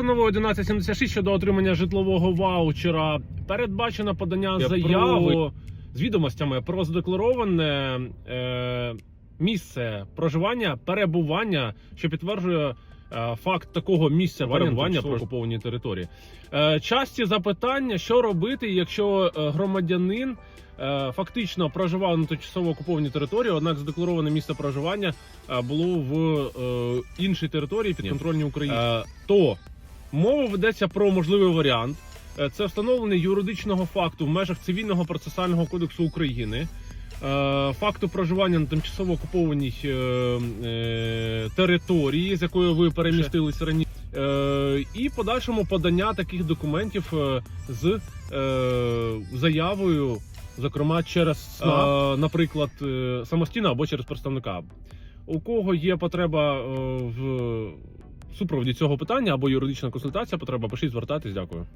постановою 1176 щодо отримання житлового ваучера передбачено подання Я заяви з відомостями про задеклароване е, місце проживання, перебування, що підтверджує е, факт такого місця Перебування перебування про окупованій території. Е, часті запитання, що робити, якщо е, громадянин е, фактично проживав на тимчасово окупованій території, однак задеклароване місце проживання було в е, іншій території підконтрольній Україні. Е, то мова ведеться про можливий варіант. Е, Це встановлення юридичного факту в межах цивільного процесуального кодексу України. е, Факту проживання на тимчасово окупованій е, території, з якої ви перемістились раніше, і подальшому подання таких документів з заявою, зокрема через наприклад, самостійно або через представника. У кого є потреба в супроводі цього питання або юридична консультація, потреба пишіть, звертайтесь. Дякую.